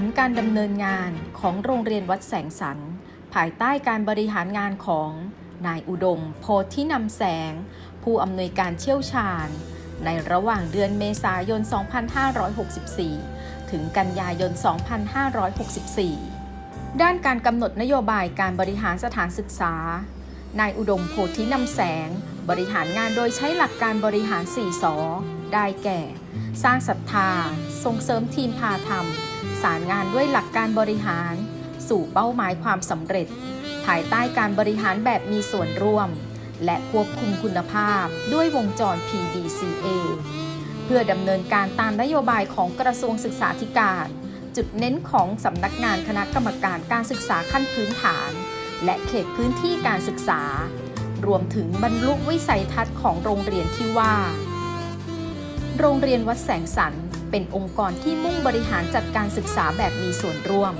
ผลการดำเนินงานของโรงเรียนวัดแสงสันภายใต้การบริหารงานของนายอุดม โพธินำแสง ผู้อำนวยการเชี่ยวชาญ ในระหว่างเดือนเมษายน 2564 ถึงกันยายน 2564 ด้านการกำหนดนโยบายการบริหารสถานศึกษา นายอุดมโพธินำแสง บริหารงานโดยใช้หลักการบริหาร 4สอได้แก่ สร้างศรัทธา ส่งเสริมทีมพาธรรม สารงานด้วยหลักการบริหาร สู่เป้าหมายความสำเร็จ ภายใต้การบริหารแบบมีส่วนร่วม และควบคุมคุณภาพด้วยวงจร PDCA เพื่อดำเนินการตามนโยบายของกระทรวงศึกษาธิการ จุดเน้นของสำนักงานคณะกรรมการการศึกษาขั้นพื้นฐาน และเขตพื้นที่การศึกษา รวมถึงบรรลุวิสัยทัศน์ของโรงเรียนที่ว่า โรงเรียนวัดแสงสัน เป็นองค์กรที่มุ่งบริหารจัดการศึกษาแบบมีส่วนร่วม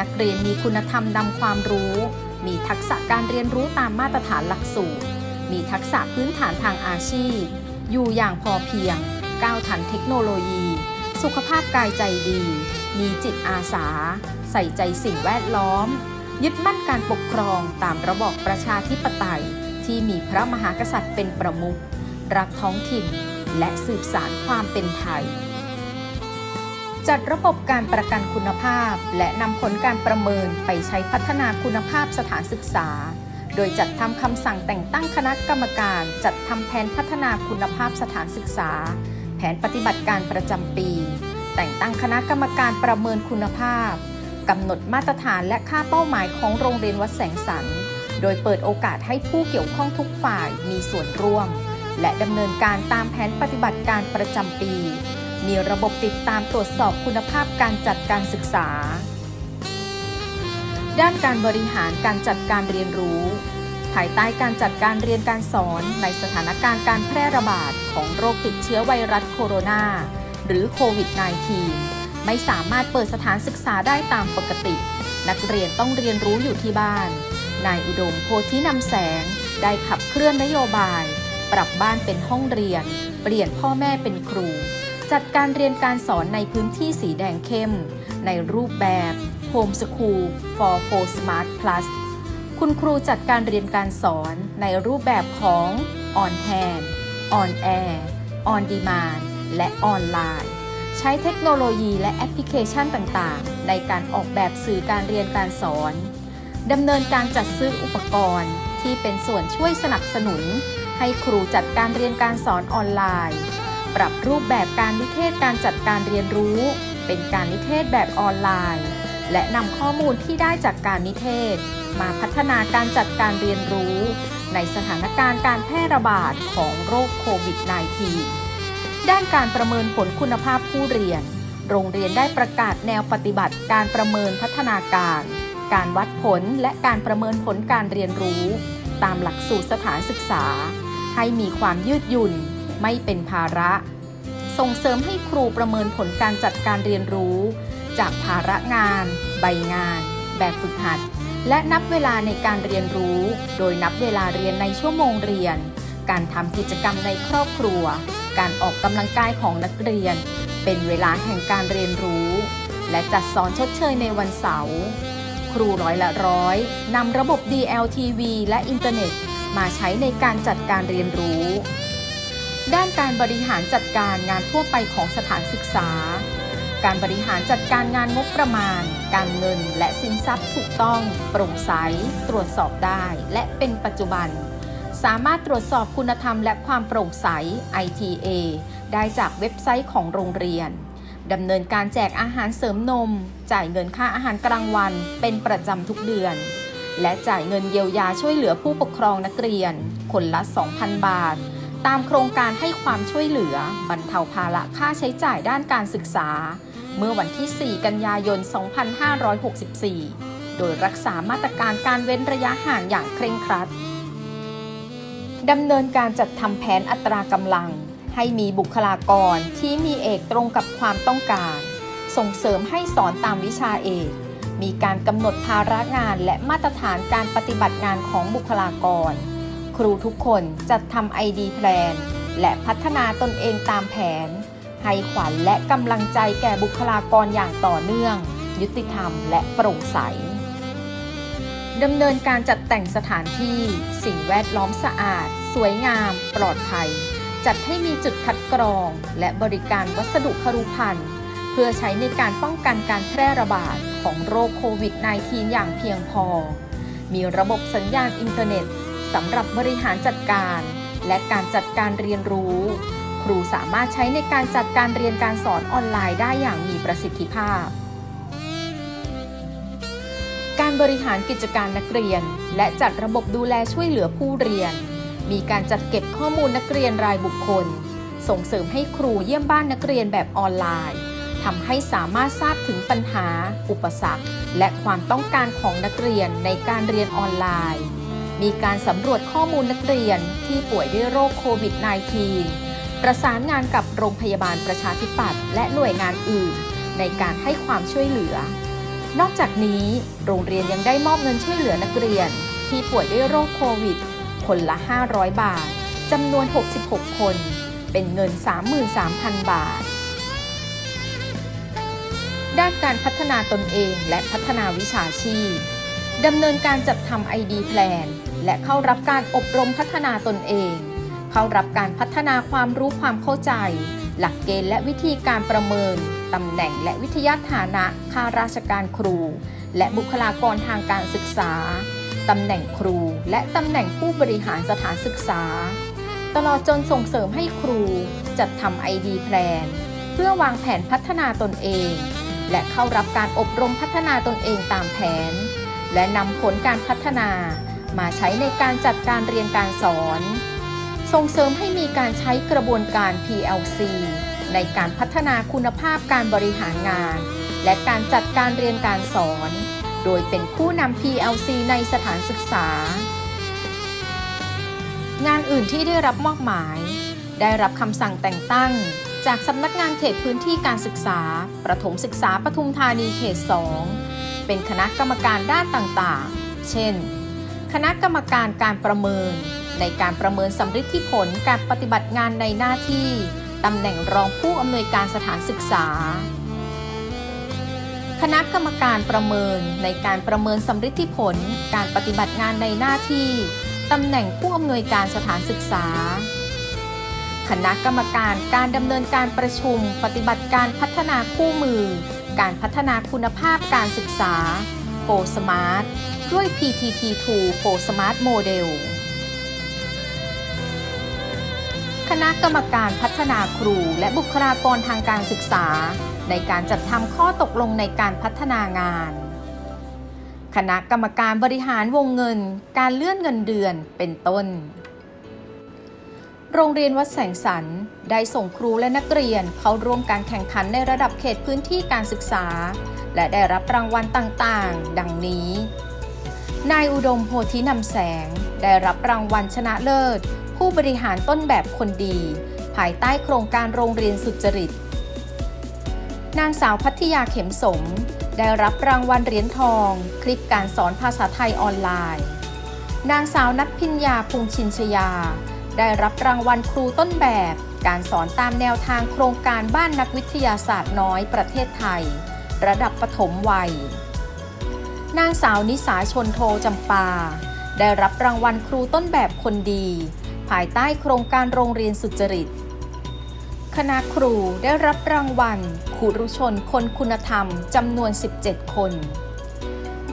นักเรียนมีคุณธรรมนำความรู้ มีทักษะการเรียนรู้ตามมาตรฐานหลักสูตร มีทักษะพื้นฐานทางอาชีพ อยู่อย่างพอเพียง ก้าวทันเทคโนโลยี สุขภาพกายใจดี มีจิตอาสา ใส่ใจสิ่งแวดล้อม ยึดมั่นการปกครองตามระบอบประชาธิปไตย ที่มีพระมหากษัตริย์เป็นประมุขรักท้องถิ่นและสืบสารความเป็นไทย จัดระบบการประกันคุณภาพ และนำผลการประเมินไปใช้พัฒนาคุณภาพสถานศึกษา โดยจัดทำคำสั่งแต่งตั้งคณะกรรมการ จัดทำแผนพัฒนาคุณภาพสถานศึกษา แผนปฏิบัติการประจำปี แต่งตั้งคณะกรรมการประเมินคุณภาพกำหนดมาตรฐานและค่าเป้าหมายของโรงเรียนวัดแสงสัน โดยเปิดโอกาสให้ผู้เกี่ยวข้องทุกฝ่ายมีส่วนร่วม และดำเนินการตามแผนปฏิบัติการประจำปี มีระบบติดตามตรวจสอบคุณภาพการจัดการศึกษา ด้านการบริหารการจัดการเรียนรู้ ภายใต้การจัดการเรียนการสอนในสถานการณ์การแพร่ระบาดของโรคติดเชื้อไวรัสโคโรนาหรือโควิด -19 ไม่สามารถเปิดสถานศึกษาได้ตามปกติ นักเรียนต้องเรียนรู้อยู่ที่บ้าน นายอุดมโพธินำแสงได้ขับเคลื่อนนโยบาย ปรับบ้านเป็นห้องเรียน เปลี่ยนพ่อแม่เป็นครู จัดการเรียนการสอนในพื้นที่สีแดงเข้ม ในรูปแบบ Home School for f o r Smart Plus คุณครูจัดการเรียนการสอนในรูปแบบของ On Hand On Air On Demand และออนไลน์ ใช้เทคโนโลยีและแอปพลิเคชันต่างๆ ในการออกแบบสื่อการเรียนการสอนดำเนินการจัดซื้ออุปกรณ์ที่เป็นส่วนช่วยสนับสนุน ให้ครูจัดการเรียนการสอนออนไลน์ ปรับรูปแบบการนิเทศการจัดการเรียนรู้ เป็นการนิเทศแบบออนไลน์ และนำข้อมูลที่ได้จากการนิเทศ มาพัฒนาการจัดการเรียนรู้ ในสถานการณ์การแพร่ระบาดของโรคโควิด -19 ด้านการประเมินผลคุณภาพผู้เรียน โรงเรียนได้ประกาศแนวปฏิบัติการประเมินพัฒนาการ การวัดผลและการประเมินผลการเรียนรู้ ตามหลักสูตรสถานศึกษา ให้มีความยืดหยุ่น ไม่เป็นภาระ ส่งเสริมให้ครูประเมินผลการจัดการเรียนรู้ จากภาระงาน ใบงาน แบบฝึกหัด และนับเวลาในการเรียนรู้ โดยนับเวลาเรียนในชั่วโมงเรียน การทำกิจกรรมในครอบครัว การออกกำลังกายของนักเรียน เป็นเวลาแห่งการเรียนรู้ และจัดสอนชดเชยในวันเสาร์ครูร้อยละร้อยนำระบบ DLTV และอินเทอร์เน็ตมาใช้ในการจัดการเรียนรู้ ด้านการบริหารจัดการงานทั่วไปของสถานศึกษา การบริหารจัดการงานงบประมาณ การเงินและสินทรัพย์ถูกต้อง โปร่งใส ตรวจสอบได้และเป็นปัจจุบัน สามารถตรวจสอบคุณธรรมและความโปร่งใส ITA ได้จากเว็บไซต์ของโรงเรียนดำเนินการแจกอาหารเสริมนม จ่ายเงินค่าอาหารกลางวัน เป็นประจำทุกเดือน และจ่ายเงินเยียวยาช่วยเหลือผู้ปกครองนักเรียน คนละ 2,000 บาท ตามโครงการให้ความช่วยเหลือบรรเทาภาระค่าใช้จ่ายด้านการศึกษา เมื่อวันที่ 4 กันยายน 2564 โดยรักษามาตรการการเว้นระยะห่างอย่างเคร่งครัดดำเนินการจัดทำแผนอัตรากำลัง ให้มีบุคลากรที่มีเอกตรงกับความต้องการ ส่งเสริมให้สอนตามวิชาเอก มีการกำหนดภาระงานและมาตรฐานการปฏิบัติงานของบุคลากร ครูทุกคนจัดทำ ID แพลน และพัฒนาตนเองตามแผน ให้ขวัญและกำลังใจแก่บุคลากรอย่างต่อเนื่อง ยุติธรรมและโปร่งใสดำเนินการจัดแต่งสถานที่ สิ่งแวดล้อมสะอาด สวยงาม ปลอดภัย จัดให้มีจุดคัดกรอง และบริการวัสดุครุภัณฑ์ เพื่อใช้ในการป้องกันการแพร่ระบาดของโรคโควิด -19 อย่างเพียงพอ มีระบบสัญญาณอินเทอร์เน็ต สำหรับบริหารจัดการ และการจัดการเรียนรู้ ครูสามารถใช้ในการจัดการเรียนการสอนออนไลน์ได้อย่างมีประสิทธิภาพ การบริหารกิจการนักเรียน และจัดระบบดูแลช่วยเหลือผู้เรียน มีการจัดเก็บข้อมูลนักเรียนรายบุคคล ส่งเสริมให้ครูเยี่ยมบ้านนักเรียนแบบออนไลน์ทำให้สามารถทราบถึงปัญหา อุปสรรค และความต้องการของนักเรียนในการเรียนออนไลน์ มีการสำรวจข้อมูลนักเรียนที่ป่วยด้วยโรคโควิด -19 ประสานงานกับโรงพยาบาลประชาธิปัตย์และหน่วยงานอื่น ในการให้ความช่วยเหลือ นอกจากนี้ โรงเรียนยังได้มอบเงินช่วยเหลือนักเรียน ที่ป่วยด้วยโรคโควิด คนละ 500 บาทจำนวน 66 คน เป็นเงิน 33,000 บาทด้านการพัฒนาตนเองและพัฒนาวิชาชีพ ดำเนินการจัดทำ ID Plan และเข้ารับการอบรมพัฒนาตนเอง เข้ารับการพัฒนาความรู้ความเข้าใจ หลักเกณฑ์และวิธีการประเมินตำแหน่งและวิทยาฐานะข้าราชการครู และบุคลากรทางการศึกษาตำแหน่งครูและตำแหน่งผู้บริหารสถานศึกษา ตลอดจนส่งเสริมให้ครูจัดทำ ID Plan เพื่อวางแผนพัฒนาตนเอง และเข้ารับการอบรมพัฒนาตนเองตามแผน และนำผลการพัฒนา มาใช้ในการจัดการเรียนการสอน ส่งเสริมให้มีการใช้กระบวนการ PLC ในการพัฒนาคุณภาพการบริหารงาน และการจัดการเรียนการสอน โดยเป็นผู้นำ PLC ในสถานศึกษา งานอื่นที่ได้รับมอบหมาย ได้รับคำสั่งแต่งตั้ง จากสำนักงานเขตพื้นที่การศึกษา ประถมศึกษาปทุมธานีเขต 2 เป็นคณะกรรมการด้านต่างๆ เช่น คณะกรรมการการประเมิน ในการประเมินสำฤทธิผลการปฏิบัติงานในหน้าที่ตำแหน่งรองผู้อำนวยการสถานศึกษา คณะกรรมการประเมินในการประเมินสำฤทธิผลการปฏิบัติงานในหน้าที่ตำแหน่งผู้อำนวยการสถานศึกษา คณะกรรมการการดำเนินการประชุม ปฏิบัติการพัฒนาคู่มือ การพัฒนาคุณภาพการศึกษา โฟสมาร์ทด้วย PTT2 โฟสมาร์ทโมเดลคณะกรรมการพัฒนาครูและบุคลากรทางการศึกษา ในการจัดทำข้อตกลงในการพัฒนางาน คณะกรรมการบริหารวงเงิน การเลื่อนเงินเดือนเป็นต้น โรงเรียนวัดแสงสันได้ส่งครูและนักเรียนเข้าร่วมการแข่งขันในระดับเขตพื้นที่การศึกษา และได้รับรางวัลต่างๆ ดังนี้ นายอุดมโพธินำแสง ได้รับรางวัลชนะเลิศ ผู้บริหารต้นแบบคนดี ภายใต้โครงการโรงเรียนสุจริต นางสาวพัทยาเข็มสม ได้รับรางวัลเหรียญทอง คลิปการสอนภาษาไทยออนไลน์ นางสาวนัทพิญญาพุงชินชยา ได้รับรางวัลครูต้นแบบการสอนตามแนวทางโครงการบ้านนักวิทยาศาสตร์น้อยประเทศไทย ระดับปฐมวัย นางสาวนิสาชนโทจำปา ได้รับรางวัลครูต้นแบบคนดี ภายใต้โครงการโรงเรียนสุจริต คณะครูได้รับรางวัลครูรุชนคนคุณธรรมจำนวน 17 คน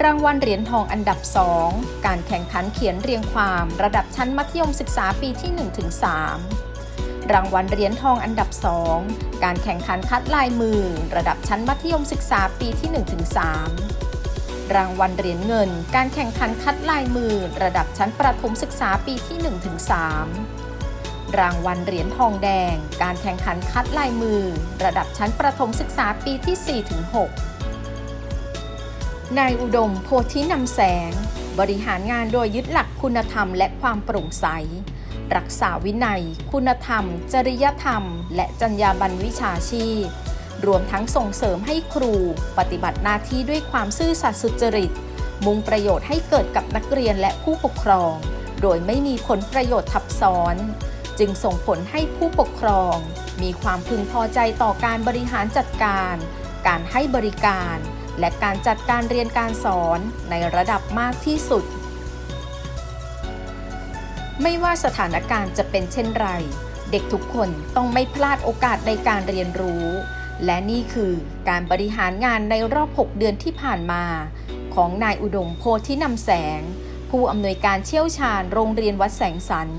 รางวัลเหรียญทองอันดับ 2 การแข่งขันเขียนเรียงความระดับชั้นมัธยมศึกษาปีที่ 1-3 รางวัลเหรียญทองอันดับ 2 การแข่งขันคัดลายมือ ระดับชั้นมัธยมศึกษาปีที่ 1-3 รางวัลเหรียญเงิน การแข่งขันคัดลายมือ ระดับชั้นประถมศึกษาปีที่ 1-3 รางวัลเหรียญทองแดง การแข่งขันคัดลายมือ ระดับชั้นประถมศึกษาปีที่ 4-6 นายอุดมโพธินำแสง บริหารงานโดยยึดหลักคุณธรรมและความโปร่งใส รักษาวินัย คุณธรรม จริยธรรม และจรรยาบรรณวิชาชีพ รวมทั้งส่งเสริมให้ครูปฏิบัติหน้าที่ด้วยความซื่อสัตย์สุจริต มุ่งประโยชน์ให้เกิดกับนักเรียนและผู้ปกครอง โดยไม่มีผลประโยชน์ทับซ้อน จึงส่งผลให้ผู้ปกครอง มีความพึงพอใจต่อการบริหารจัดการ การให้บริการ และการจัดการเรียนการสอนในระดับมากที่สุด ไม่ว่าสถานการณ์จะเป็นเช่นไร เด็กทุกคนต้องไม่พลาดโอกาสในการเรียนรู้ และนี่คือการบริหารงานในรอบ 6 เดือนที่ผ่านมา ของนายอุดมโพธินำแสง ผู้อำนวยการเชี่ยวชาญโรงเรียนวัดแสงสัน